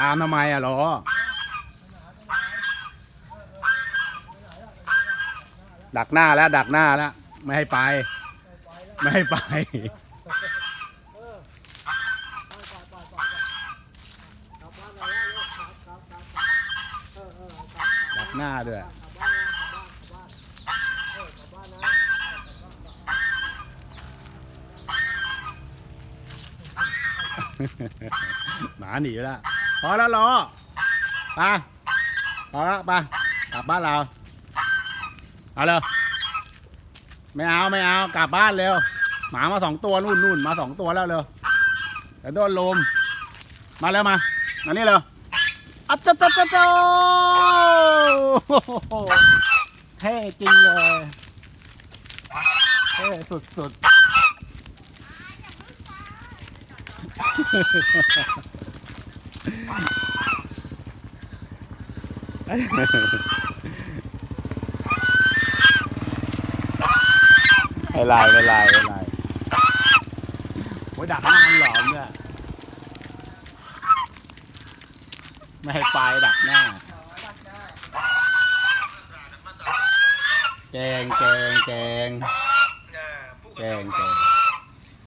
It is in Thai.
ตามทำไมอะหรอดักหน้าแล้ว ดักหน้าแล้ว ไม่ให้ไป ไม่ให้ไป ดักหน้าด้วยหมาหนีแล้ว พอแล้วรอไปพอแล้วไปกลับบ้านเราเอาเลยไม่เอาไม่เอากลับบ้านเร็วหมามาสองตัวนู่นนู่นมาสองตัวแล้วเร็วเดี๋ยวโดนลมมาเร็วมามานี่เร็วอัจจะจะจะจะโอ้โหเท่จริงเลยเท่สุดสุด ไม่ลายไม่ลายไม่ลายโอ้ยดักนางหลอมเนี่ยไม่ให้ไฟดักหน้าแกงแกงแกงแกงแกง